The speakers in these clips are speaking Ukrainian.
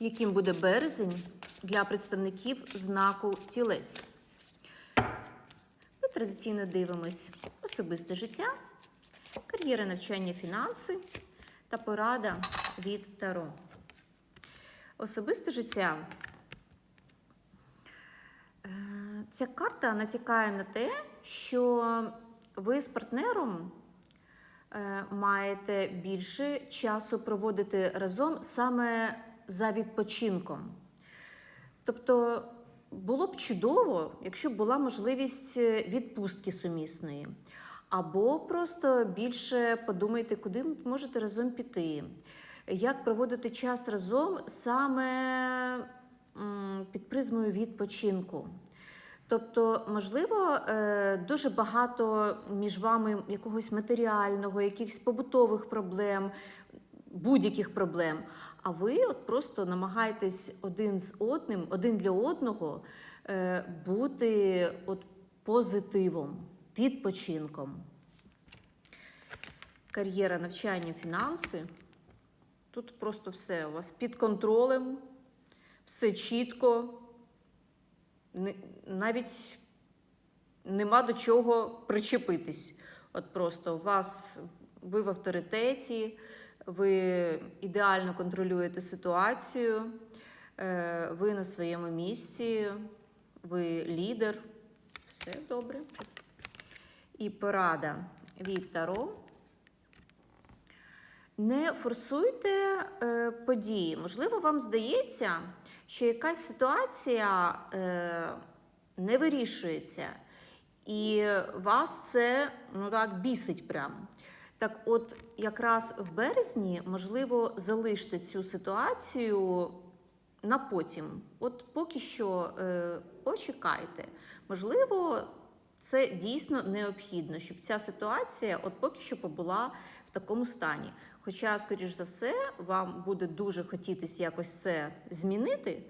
яким буде березень для представників знаку тілець. Ми традиційно дивимось особисте життя, кар'єра навчання, фінанси та порада від Таро. Особисте життя. Е, Ця карта натякає на те, що ви з партнером е, маєте більше часу проводити разом саме за відпочинком. Тобто було б чудово, якщо б була можливість е, відпустки сумісної. Або просто більше подумайте, куди ви можете разом піти, як проводити час разом саме під призмою відпочинку. Тобто, можливо, е, дуже багато між вами якогось матеріального, якихось побутових проблем, будь-яких проблем. А ви от просто намагаєтесь один з одним, один для одного е, бути от позитивом, відпочинком. Кар'єра, навчання, фінанси. Тут просто все у вас під контролем, все чітко, навіть нема до чого причепитись. От просто у вас ви в авторитеті, ви ідеально контролюєте ситуацію, е, ви на своєму місці, ви лідер. Все добре. І порада від Таро. Не форсуйте е, події. Можливо, вам здається, що якась ситуація е, не вирішується, і вас це ну так бісить прям. Так, от якраз в березні, можливо, залиште цю ситуацію на потім. От поки що е, почекайте. Можливо, це дійсно необхідно, щоб ця ситуація от поки що побула в такому стані. Хоча, скоріш за все, вам буде дуже хотітись якось це змінити,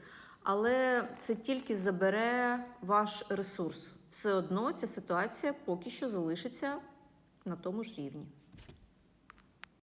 але це тільки забере ваш ресурс. Все одно ця ситуація поки що залишиться на тому ж рівні.